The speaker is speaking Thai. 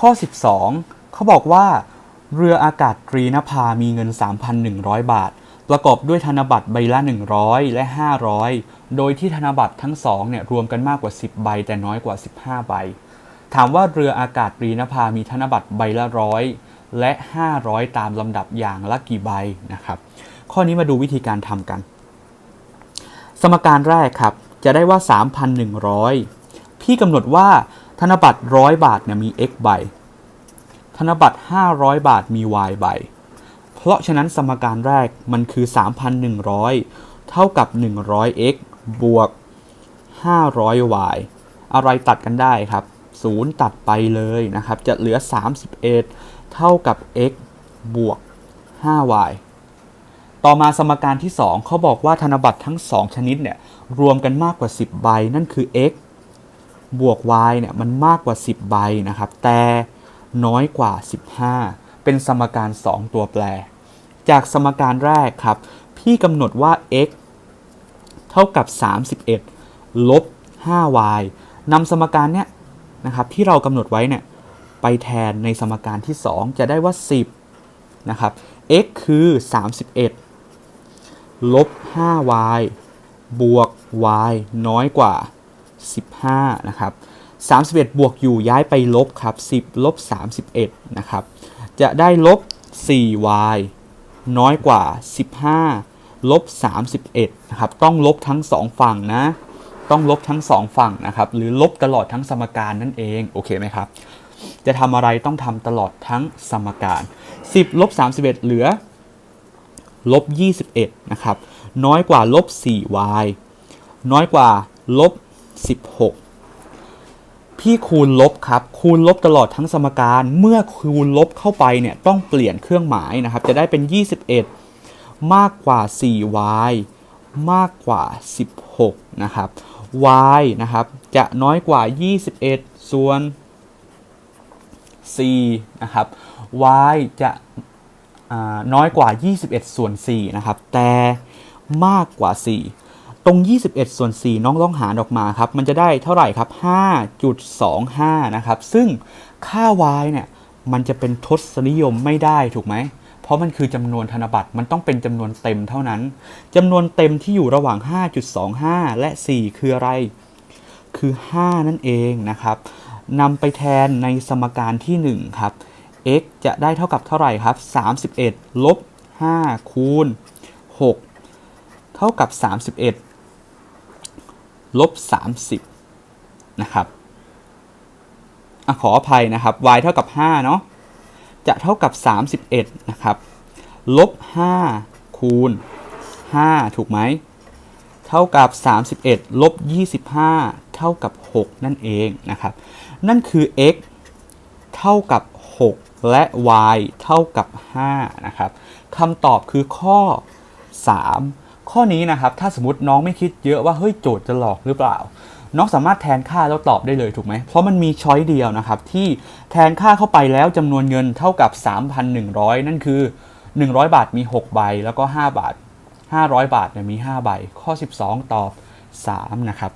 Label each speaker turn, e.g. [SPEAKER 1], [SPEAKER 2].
[SPEAKER 1] ข้อ 12 เขาบอกว่า เรืออากาศตรีนภามีเงิน 3,100 บาท ประกอบด้วยธนบัตรใบละ 100 และ 500 โดยที่ธนบัตรทั้งสองเนี่ยรวมกันมากกว่า 10 ใบ แต่น้อยกว่า 15 ใบ ถามว่าเรืออากาศตรีนภามีธนบัตรใบละร้อยและ 500 ตามลำดับอย่างละกี่ใบนะครับ ข้อนี้มาดูวิธีการทำกัน สมการแรกครับ จะได้ว่า 3,100พี่กำหนดว่า ธนบัตรร้อยบาทเนี่ยมี x ใบ ธนบัตร 500 บาทมี y ใบ เพราะฉะนั้นสมการแรกมันคือ 3,100 เท่ากับ 100x บวก 500y อะไรตัดกันได้ครับ 0 ตัดไปเลยนะครับ จะเหลือ 31 เท่ากับ x บวก 5y ต่อมาสมการที่ 2 เขาบอกว่าธนบัตรทั้ง 2 ชนิดเนี่ยรวมกันมากกว่า 10 ใบ นั่นคือ x บวก y เนี่ยมันมากกว่า 10 ใบนะครับ แต่น้อยกว่า 15 เป็นสมการ 2 ตัวแปร จากสมการแรกครับ พี่กำหนดว่า x เท่ากับ 31 ลบ 5y นำสมการเนี้ยนะครับที่เรากำหนดไว้เนี่ยไปแทนในสมการที่ 2 จะได้ว่า 10 นะครับ x คือ 31 ลบ 5y บวก y น้อยกว่า 15 นะครับ 31 บวกอยู่ย้ายไปลบครับ 10 ลบ 31 นะครับ จะได้ลบ 4y น้อยกว่า 15 ลบ 31 นะครับ ต้องลบทั้ง 2 ฝั่งนะ ต้องลบทั้ง 2 ฝั่งนะครับ หรือลบตลอดทั้งสมการนั่นเอง โอเคไหมครับ จะทำอะไรต้องทำตลอดทั้งสมการ 10 ลบ 31 เหลือ ลบ 21 นะครับ น้อยกว่าลบ 4y น้อยกว่าลบ 16 พี่คูณลบครับ คูณลบตลอดทั้งสมการเมื่อคูณลบเข้าไปเนี่ยต้องเปลี่ยนเครื่องหมายนะครับ จะได้เป็น 21 มากกว่า 4y มากกว่า 16 นะครับ y นะครับ จะน้อยกว่า 21 ส่วน4นะครับ y จะน้อยกว่า 21 ส่วน 4 นะครับ แต่มากกว่า 4 ตรง 21 ส่วน 4 น้องต้องหารออกมาครับ มันจะได้เท่าไหร่ครับ 5.25 นะครับ ซึ่งค่า y เนี่ย มันจะเป็นทศนิยมไม่ได้ถูกไหม เพราะมันคือจำนวนธนบัตร มันต้องเป็นจำนวนเต็มเท่านั้น จำนวนเต็มที่อยู่ระหว่าง 5.25 และ 4 คืออะไร คือ 5 นั่นเองนะครับ นำไปแทนในสมการที่ 1 ครับ x จะได้เท่ากับเท่าไหร่ครับ 31 ลบ 5 คูณ 6 เท่ากับ 31 ลบ30นะครับอขออภัยนะครับ y เท่ากับ5เนาะจะเท่ากับ 31นะครับลบ5คูณ 5 ถูกไหม เท่ากับ 31ลบ25 เท่ากับ 6 นั่นเองนะครับ นั่นคือ x เท่ากับ 6 และ y เท่ากับ5นะครับคำตอบคือข้อ 3 ข้อนี้นะครับถ้าสมมติน้องไม่คิดเยอะว่าเฮ้ยโจทย์จะหลอกหรือเปล่า น้องสามารถแทนค่าแล้วตอบได้เลยถูกไหม เพราะมันมีช้อยเดียวนะครับ ที่แทนค่าเข้าไปแล้วจำนวนเงินเท่ากับ 3,100 นั่นคือ 100 บาทมี 6 ใบแล้วก็ 5 บาท 500 บาทเนี่ยมี 5 ใบ ข้อ 12 ตอบ 3 นะครับ